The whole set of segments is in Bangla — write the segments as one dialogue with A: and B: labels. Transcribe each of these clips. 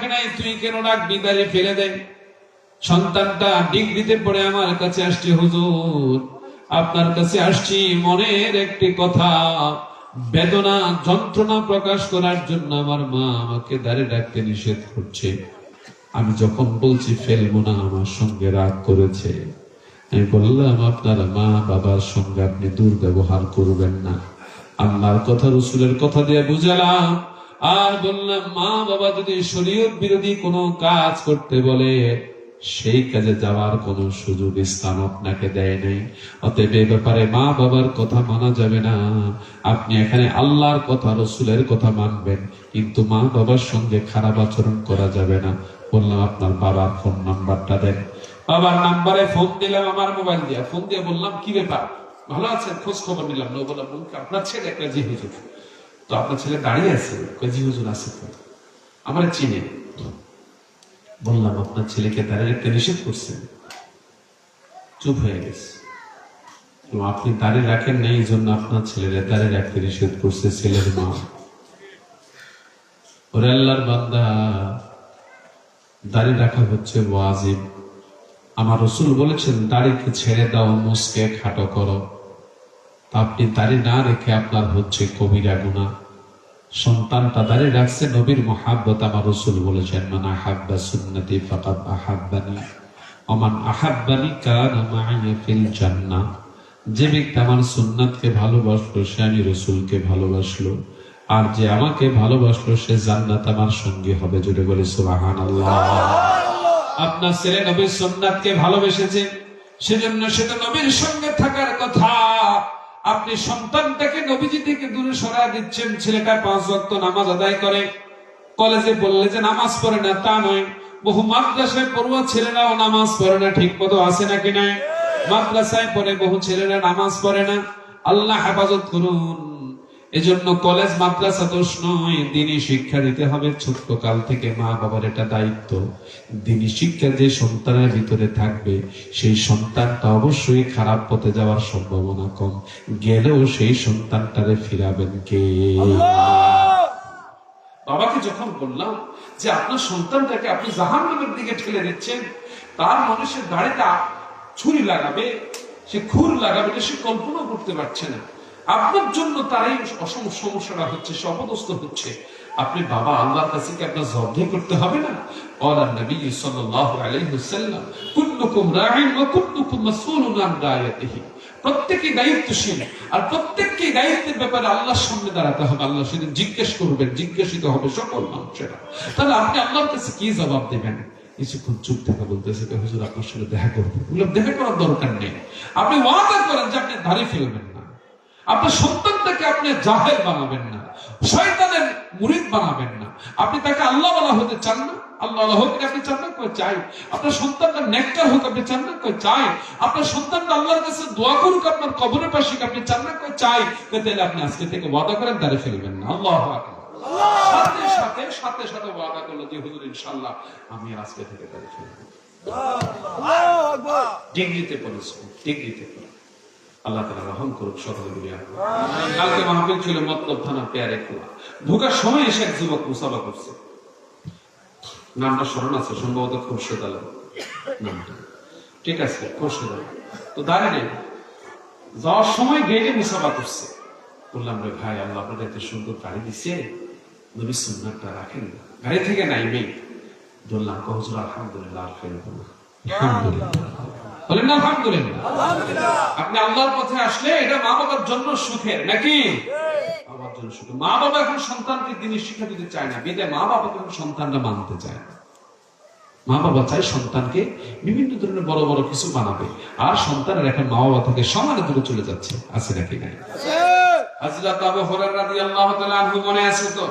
A: রাখে নাই তুই কেন ডাকবি দাঁড়িয়ে ফেলে দেয় সন্তানটা ডিগ্রিতে পড়ে আমার কাছে আসছে, হুজুর। আপনার কাছে আসছি মনের একটি কথা। বেদনা, যন্ত্রণা প্রকাশ করার জন্য আমার মা আমাকে দাঁড়িয়ে রাখতে নিষেধ করছে। আমি যখন বলছি, ফেলব না, আমার সঙ্গে রাগ করেছে। আমি বললাম, আপনার মা, বাবার সঙ্গে আপনি দুর্ব্যবহার করবেন না। আল্লাহর কথা, রসুলের কথা দিয়ে বুঝালাম। আর বললাম মা বাবা যদি শরীয়ত বিরোধী কোনো কাজ করতে বলে, সেই কাজে যাওয়ার কোনো সুযোগ ইসলাম আপনাকে দেয় নাই। অতএব এ ব্যাপারে মা বাবার কথা মানা যাবে না। আপনি এখানে আল্লাহর কথা, রসুলের কথা মানবেন, কিন্তু মা বাবার সঙ্গে খারাপ আচরণ করা যাবে না। বললাম, আপনার বাবার ফোন নাম্বারটা দেন। বাবার নাম্বারে ফোন দিলাম, আমার মোবাইল দিয়ে। ফোন দিয়ে বললাম, কি ব্যাপার? ভালো আছেন? খোঁজ খবর নিলাম। বললাম আপনার ছেলে একটা জি হুজুর তো আপনার ছেলে দাঁড়িয়ে আছে? জি, হুজুর, আছে তো। আমার চিনে। বললাম, আপনার ছেলেকে দাঁড়িয়ে রাখতে নিষেধ করছেন। চুপ হয়ে গেছে। আপনি দাঁড়িয়ে রাখেন না এই জন্য আপনার ছেলেরা দাঁড়িয়ে রাখতে নিষেধ করছে ছেলের মা। ওরে আল্লাহর বান্দা দাড়ি রাখা হচ্ছে ওয়াজিব। আমার রসুল বলেছেন দাড়িকে ছেড়ে দাও, মুসকে, খাটো করো। আপনি দাড়ি না রেখে আপনার হচ্ছে কবিরা গুণা সন্তানটা দাঁড়িয়ে রাখছে নবীর মহাব্বত আমার রসুল বলেছেন, মান আহাব্বা সুন্নতি ফাকাদ আহাব্বানি অমান আহাব্বানি কান ফিল জান্নাহ। যে ব্যক্তি আমার সুন্নাতকে ভালোবাসলো, সে আমি রসুলকে ভালোবাসলো। আর যে আমাকে ভালোবাসলো, সে জান্নাত আমার সঙ্গে হবে জুড়ে বলে সুবাহান আপনার ছেলে নবীর সুন্নাতকে ভালোবেসেছে, সেজন্য সে তো নবীর সঙ্গে থাকার কথা। আপনি সন্তানটাকে নবীজি থেকে দূরে সরা দিচ্ছেন, ছেলেটা পাঁচ রক্ত নামাজ আদায় করে। কলেজে বললে যে নামাজ পড়ে না, তা নয়। বহু মাদ্রাসায় পড়ুয়া ছেলেরাও নামাজ পড়ে না ঠিক মতো আছে নাকি নাই? মাদ্রাসায় পড়ে বহু ছেলেরা নামাজ পড়ে না। আল্লাহ হেফাজত করুন। এজন্য কলেজ মাদ্রাসা দোষ নয় দিনই শিক্ষা দিতে হবে। ছোট্ট কাল থেকে মা বাবার এটা দায়িত্ব। দিনই শিক্ষা যে সন্তানের ভিতরে থাকবে সেই সন্তানটা অবশ্যই খারাপ পথে যাওয়ার সম্ভাবনা কম। গেলেও সেই সন্তানটারে ফিরাবেন কে? বাবাকে যখন বললাম যে আপনার সন্তানটাকে আপনি জাহান নামের দিকে ঠেলে দিচ্ছেন তার মানুষের গাড়িটা ছুরি লাগাবে সে খুর লাগাবে সে কল্পনা করতে পারছে না। আপনার জন্য তারাই অসম সমস্যাটা হচ্ছে সে অপদস্থ হচ্ছে আপনি বাবা আল্লাহর কাছে কি আপনার জব্দ করতে হবে না قال النبي صلى الله عليه وسلم كلكم راع وكلكم مسؤول عن رعيته প্রত্যেকই দায়িত্বশীল আর প্রত্যেককে দায়িত্বের ব্যাপারে আল্লাহর সামনে দাঁড়াতে হবে আল্লাহ সেদিন জিজ্ঞেস করবেন জিজ্ঞাসিত হবে সকল মানুষেরা তাহলে আপনি আল্লাহর কাছে কি জবাব দেবেন কিছুক্ষণ চুপ থাকা বলতেছে যে, হুজুর আপনার সঙ্গে দেখা করবো বললাম দেখা করার দরকার নেই আপনি ওয়াদা করেন যে আপনি দাঁড়িয়ে ফেলবেন না আপনার সন্তানটাকে আপনি জাহের বানাবেন না, শয়তানের মুরিদ বানাবেন না। আপনি তাকে আল্লাহ বলা হতে চান না, আল্লাহ হোক, আপনি চান না চাই। আপনার সন্তানটা হোক, আপনি চান না চাই। আপনার সন্তানটা আল্লাহর কাছে দোয়া করুক, আপনার কবরের পাশে আপনি চান না চাই। তাহলে আপনি আজকে থেকে ওয়াদা করেন দাঁড়িয়ে ফেলবেন না। আল্লাহ সাথে সাথে সাথে সাথে করল যে, হুজুর আমি আজকে থেকে ফেলব। ডিগ্রিতে পড়েছি, ডিগ্রিতে পড়ে আল্লাহ তালা করুক কালকে মাহফিল ছিল মতলব থানা পেয়ারে কুয়া। সময় এসে এক যুবক মুসাফা করছে। নামটা স্মরণ আছে, সম্ভবত আলম ঠিক আছে আলম তো দাঁড়িয়ে যাওয়ার সময় গেটে মুসাফা করছে। বললাম, রে ভাই, আল্লাহ আপনার এত সুন্দর গাড়ি দিছে। নবী সুন্নাতটা রাখেন না। গাড়ি থেকে নাইবেই। বললাম কহজুর আলহামদুলিল্লাহ আলহামদুলিল্লাহ বলেন না, আলহামদুলিল্লাহ। আপনি আল্লাহর পথে আসলে এটা মা বাবার জন্য সুখের, নাকি? মা বাবা এখন সন্তানকে শিক্ষা দিতে চায় না মা মানতে চায় মা বাবা চায় সন্তানকে বিভিন্ন ধরনের বড় বড় কিছু বানাবে আর সন্তানের এখন মা বাবা থেকে সমানে দূরে চলে যাচ্ছে, আছে নাকি নাই? হযরত আবু হুরায়রা রাদিয়াল্লাহু তাআলা আনহু মনে আছে তো?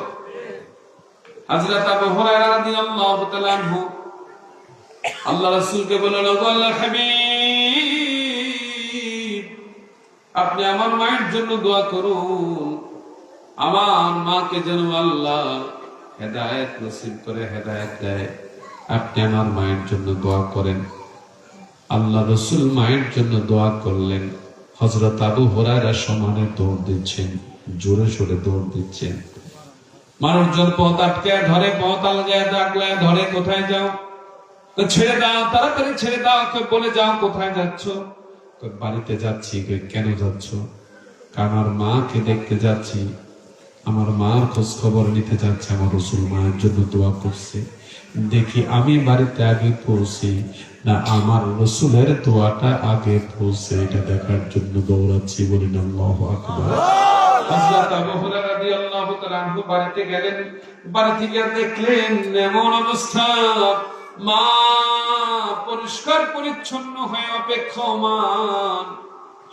A: হযরত আবু হুরায়রা রাদিয়াল্লাহু তাআলা আনহু, আল্লাহ রাসূলকে বললেন ও আল্লাহর হাবিব আপনি আমার মায়ের জন্য দোয়া করুন। আমার মাকে যেন আল্লাহ হেদায়েত নসিব করে, হেদায়েত দেয়। আপনি আমার মায়ের জন্য দোয়া করেন। আল্লাহ রসুল মায়ের জন্য দোয়া করলেন। হজরত আবু হরাইরা সমানে দৌড় দিচ্ছেন, জোরে সোরে দৌড় দিচ্ছেন। মানুষজন পথ আটকে, ধরে পথ আলগায় ডাকলে ধরে কোথায় যাও? ছেড়ে দাও, তাড়াতাড়ি ছেড়ে দাও বলে যাও, কোথায় যাচ্ছ? বাড়িতে যাচ্ছি কেন যাচ্ছ? কই, আমার মাকে দেখতে যাচ্ছি আমার মার খোঁজ খবর নিতে যাচ্ছে আমার রসুল মায়ের জন্য দোয়া করছে। দেখি আমি বাড়িতে আগে পৌঁছি না আমার রসুলের দোয়াটা আগে পৌঁছে এটা দেখার জন্য দৌড়াচ্ছি বলি না বাড়িতে গেলেন বাড়ি থেকে দেখলেন এমন অবস্থা। মা, পরিষ্কার পরিচ্ছন্ন হয়ে অপেক্ষমান।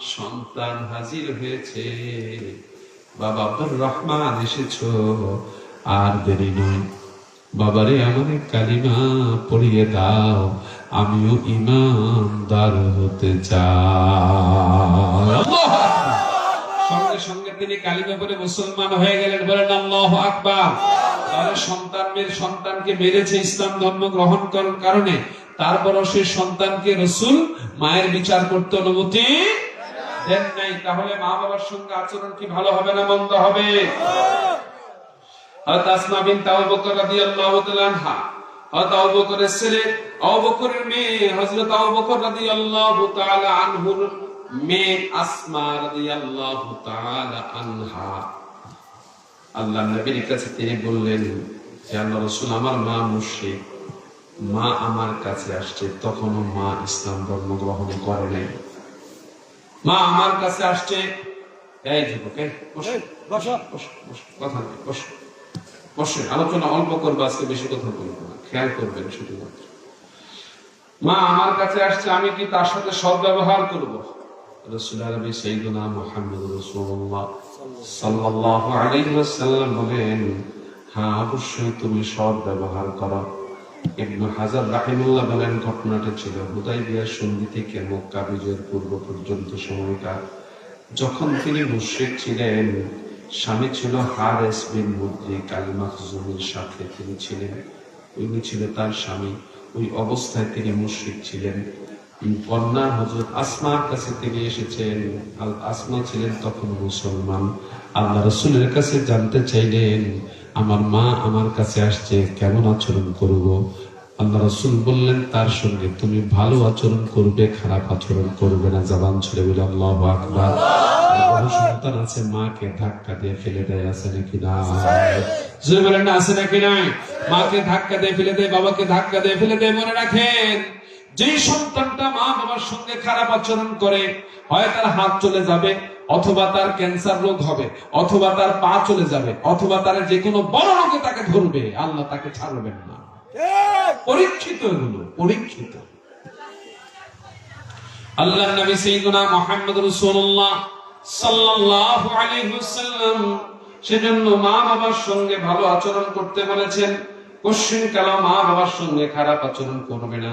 A: সন্তান হাজির হয়েছে। বাবা আব্দুর রহমান এসেছ। আর দেরি নয়। বাবারে কালিমা পড়িয়ে দাও, আমিও ইমানদার হতে চাই। সঙ্গে সঙ্গে তিনি কালিমা পরে মুসলমান হয়ে গেলেন। বলেন আল্লাহ আকবার। তার সন্তান মেয়ের সন্তানকে মেরেছে, ইসলাম ধর্ম গ্রহণ করার কারণে। তারপরও সে সন্তানকে রসুল মায়ের বিচার করতে অনুমতি দেন নাই। তাহলে মা বাবার সঙ্গে আচরণ কি ভালো হবে না মন্দ হবে? আসমা আনহা। আল্লাহ নবীর কাছে তিনি বললেন যে আল্লাহ রসুল আমার মা মুশরিক। মা আমার কাছে আসছে তখনও মা ইসলাম ধর্ম গ্রহণ করে নাই। মা আমার কাছে আসছে। এই যুবক কথা বসো। বসে আলোচনা অল্প করব আজকে বেশি কথা বলব না খেয়াল করবেন শুধুমাত্র। মা আমার কাছে আসছে আমি কি তার সাথে সদ্ব্যবহার করব? রসুল আরবি সৈদনা মোহাম্মদ রসুল্লাহ সাল্লাল্লাহু আলাইহি ওয়াসাল্লাম বলেন হ্যাঁ অবশ্যই তুমি সৎ ব্যবহার করো। ইবনু হাজার রাহিমুল্লাহ বলেন, ঘটনাটা ছিল সন্ধি থেকে মক্কা বিজয়ের পূর্ব পর্যন্ত সময়কার। যখন তিনি মুশরিক ছিলেন, স্বামী ছিল হারেস বিন মুদ্রি কাল মাখজুমের সাথে তিনি ছিলেন। উনি ছিল তার স্বামী। ওই অবস্থায় তিনি মুশরিক ছিলেন। কন্যা হজরত আসমার কাছে তিনি এসেছেন। আর আসমা ছিলেন তখন মুসলমান। আল্লাহ রসুলের কাছে জানতে চাইলেন, আমার মা আমার কাছে আসছে, কেমন আচরণ করব? আল্লাহ রসুল বললেন, তার সঙ্গে তুমি ভালো আচরণ করবে, খারাপ আচরণ করবে না। জবান ছেড়ে বলে আল্লাহ আকবার। সন্তান আছে, মাকে ধাক্কা দিয়ে ফেলে দেয়, আছে নাকি না আছে নাকি নাই? মাকে ধাক্কা দিয়ে ফেলে দেয়, বাবাকে ধাক্কা দিয়ে ফেলে দেয়, মনে রাখেন। যে সন্তানটা মা বাবার সঙ্গে খারাপ আচরণ করে, হয় তার হাত চলে যাবে, অথবা তার ক্যান্সার রোগ হবে, অথবা তার পা চলে যাবে, অথবা তার যে কোনো বড় রোগে তাকে ধরবে, আল্লাহ তাকে ছাড়বেন না। পরীক্ষিত এগুলো, পরীক্ষিত। আল্লাহ নবী সাইয়্যিদুনা মুহাম্মদ রাসূলুল্লাহ সাল্লাল্লাহু আলাইহি ওয়াসাল্লাম সেজন্য মা বাবার সঙ্গে ভালো আচরণ করতে বলেছেন, কোশ্চিন কালা মা বাবার সঙ্গে খারাপ আচরণ করবে না।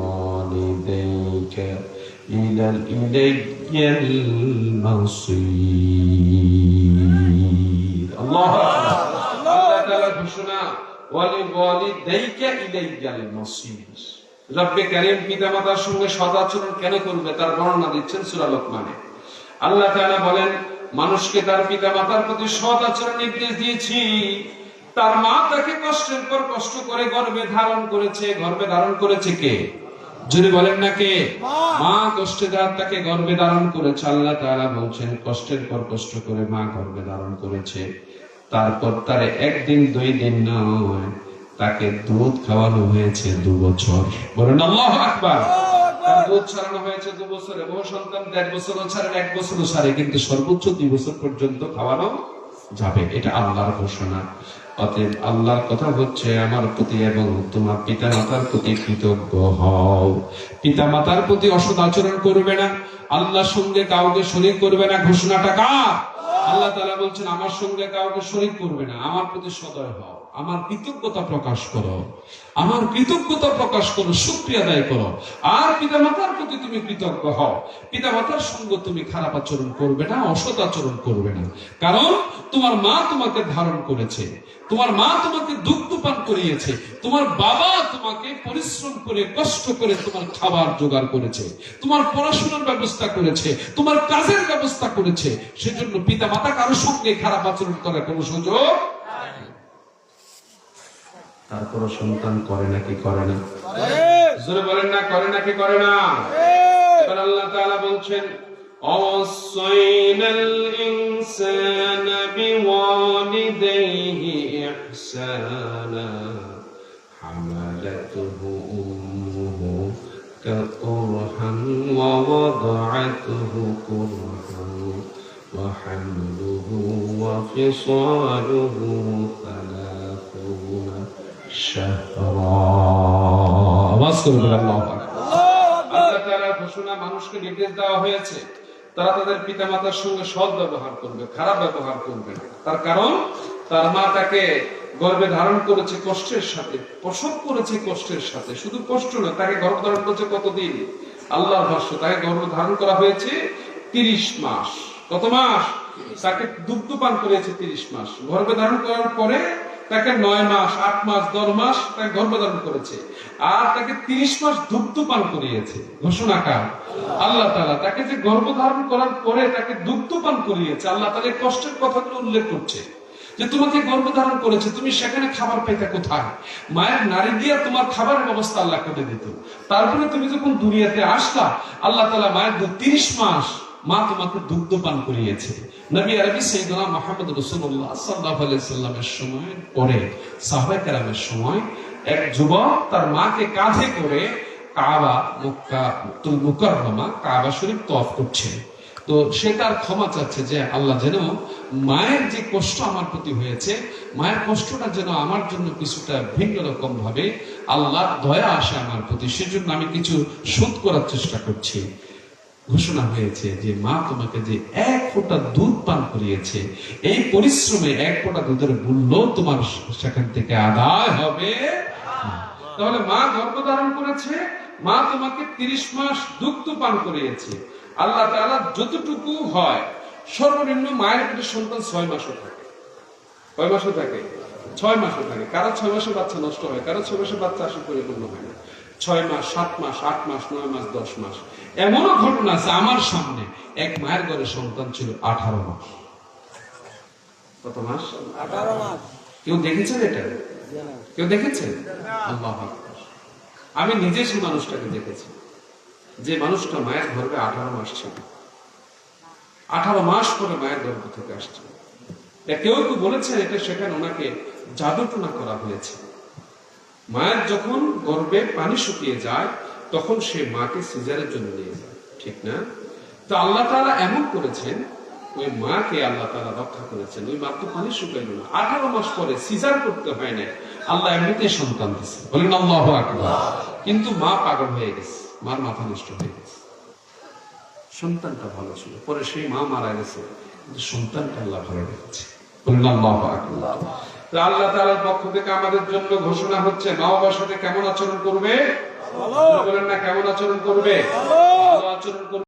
A: إلى إلي المصير الله أكبر আল্লাহ তাআলার ঘোষণা ওয়ালিদাইকা ইলাইয়াল মাসির রব্বে কারীম পিতামাতার সঙ্গে সদাচরণ কেন করবে তার বর্ণনা দিচ্ছেন সূরা লোকমানে আল্লাহ তাআলা বলেন মানুষকে তার পিতামাতার প্রতি সৎ আচরণ নির্দেশ দিয়েছি তার মা তাকে কষ্টের পর কষ্ট করে গর্ভে ধারণ করেছে গর্ভে ধারণ করেছে কে যদি বলেন না কে? মা। কষ্টে তাকে গর্ভে ধারণ করেছে। আল্লাহ তাআলা বলছেন কষ্টের পর কষ্ট করে মা গর্ভে ধারণ করেছে। তারপর তার একদিন দুই দিন নয় তাকে দুধ খাওয়ানো হয়েছে দু বছর। বলেন আল্লাহ আকবার। তার দুধ ছাড়ানো হয়েছে দু বছরে। বহু সন্তান দেড় বছরও ছাড়ে এক বছরও ছাড়ে কিন্তু সর্বোচ্চ দুই বছর পর্যন্ত খাওয়ানো যাবে, এটা আল্লাহর ঘোষণা। অতএব আল্লাহর কথা হচ্ছে আমার প্রতি এবং তোমার পিতা মাতার প্রতি কৃতজ্ঞ হও। পিতা মাতার প্রতি অসৎ আচরণ করবে না, আল্লাহর সঙ্গে কাউকে শরীর করবে না, ঘোষণাটা কার? আল্লাহ তাআলা বলছেন, আমার সঙ্গে কাউকে শরীক করবে না। আমার প্রতি সদয় হও। আমার কৃতজ্ঞতা প্রকাশ করো। আমার কৃতজ্ঞতা প্রকাশ করো, শুক্রিয়া আদায় করো। আর পিতা মাতার প্রতি তুমি কৃতজ্ঞ হও। পিতা মাতার সঙ্গে তুমি খারাপ আচরণ করবে না, অসৎ আচরণ করবে না। কারণ তোমার মা তোমাকে ধারণ করেছে। তোমার মা তোমাকে দুগ্ধ পান করিয়েছে। তোমার বাবা তোমাকে পরিশ্রম করে, কষ্ট করে তোমার খাবার জোগাড় করেছে। তোমার পড়াশোনার ব্যবস্থা করেছে। তোমার কাজের ব্যবস্থা করেছে। সেজন্য পিতা মাতা কারোর সঙ্গে খারাপ আচরণ করার কোনো সুযোগ তারপরও সন্তান করে নাকি করে না জোরে বলেন না করে নাকি করে না এবার আল্লাহ তাআলা বলছেন أوصينا الإنسان بوالديه إحسانا حملته أمه كقرحا ووضعته كرها وحمله وفصاله ثلاثون شهرا واذكر الله أكبر আল্লাহ তাআলার ঘোষণা মানুষকে নির্দেশ দেওয়া হয়েছে তারা তাদের পিতা মাতার সঙ্গে সৎ ব্যবহার করবে খারাপ ব্যবহার করবে না তার কারণ তার মা তাকে গর্ভে ধারণ করেছে কষ্টের সাথে প্রসব করেছে কষ্টের সাথে শুধু কষ্ট না তাকে গর্ভ ধারণ করেছে কতদিন আল্লাহর ভাষ্য তাকে গর্ভ ধারণ করা হয়েছে তিরিশ মাস কত মাস তাকে দুগ্ধ পান করেছে তিরিশ মাস। গর্ভে ধারণ করার পরে তাকে নয় মাস, আট মাস, দশ মাস তাকে গর্ভধারণ করেছে। আর তাকে তিরিশ মাস দুগ্ধ পান করিয়েছে ঘোষণাকার আল্লাহ তালা তাকে যে গর্ভধারণ করার পরে তাকে দুগ্ধ পান করিয়েছে। আল্লাহ তালা কষ্টের কথাগুলো উল্লেখ করছে। যে তোমাকে গর্ভধারণ করেছে, তুমি সেখানে খাবার পাইতে কোথায়? মায়ের নারী দিয়া তোমার খাবারের ব্যবস্থা আল্লাহ করে দিত। তারপরে তুমি যখন দুনিয়াতে আসলা, আল্লাহ তালা মায়ের তিরিশ মাস মা তোমাকে দুগ্ধ পান করিয়েছে। নবী আরবি সাইদুল্লাহ মোহাম্মদ রসুল্লাহ সাল্লাহ সাল্লামের সময় পরে সাহবাই কালামের সময়, এক যুবক তার মাকে কাঁধে করে কাবা, মক্কা মুকাররমা, কাবা শরীফ তফ করছে। তো সে তার ক্ষমা চাচ্ছে যে, আল্লাহ যেন মায়ের যে কষ্ট আমার প্রতি হয়েছে, মায়ের কষ্টটা যেন আমার জন্য কিছুটা ভিন্ন রকম ভাবে আল্লাহর দয়া আসে আমার প্রতি, সেজন্য আমি কিছু শোধ করার চেষ্টা করছি। ঘোষণা হয়েছে যে মা তোমাকে যে এক ফোঁটা দুধ পান করিয়েছে, এই পরিশ্রমে এক ফোঁটা দুধের মূল্য তোমার সেখান থেকে আদায় হবে। তাহলে মা গর্ভধারণ করেছে, মা তোমাকে তিরিশ মাস দুগ্ধ পান করিয়েছে। আল্লাহ তাআলা যতটুকু হয়, সর্বনিম্ন মায়ের পেটে সন্তান ছয় মাসও থাকে। কয় মাসও থাকে? ছয় মাসও থাকে। কারও ছয় মাসে বাচ্চা নষ্ট হয়, কারও ছয় মাসে বাচ্চা আসে পরিপূর্ণ হয় না। ছয় মাস সাত মাস আট মাস নয় মাস দশ মাস। এমনও ঘটনা আছে আমার সামনে। এক মায়ের ঘরে সন্তান ছিল আঠারো মাস। কত মাস?
B: আঠারো মাস।
A: কেউ দেখেছেন এটা? কেউ দেখেছেন? আল্লাহ আমি নিজে সেই মানুষটাকে দেখেছি। যে মানুষটা মায়ের গর্ভে আঠারো মাস ছিল। আঠারো মাস পরে মায়ের গর্ভ থেকে আসছে। কেউ কেউ বলেছেন এটা সেখানে ওনাকে জাদুটনা করা হয়েছে। মায়ের যখন গর্ভে পানি শুকিয়ে যায়, তখন সে মাকে সিজারের জন্য নিয়ে যায়, ঠিক না? তো আল্লাহ তাআলা এমন করেছেন, ওই মাকে আল্লাহ তাআলা রক্ষা করেছেন। ওই মা তো পানি শুকাইল না। আঠারো মাস পরে সিজার করতে হয় না আল্লাহ এমনিতে সন্তান দিছে। বলেন, আল্লাহ কিন্তু মা পাগল হয়ে গেছে। মার মাথা নষ্ট হয়ে গেছে। সন্তানটা ভালো ছিল। পরে সেই মা মারা গেছে। কিন্তু সন্তানটা আল্লাহ ভালো রেখেছে। বলেন, আল্লাহ আকবার। তো আল্লাহ তালার পক্ষ থেকে আমাদের জন্য ঘোষণা হচ্ছে মা বাবার সাথে কেমন আচরণ করবে? বলেন না কেমন আচরণ করবে? আচরণ করবে।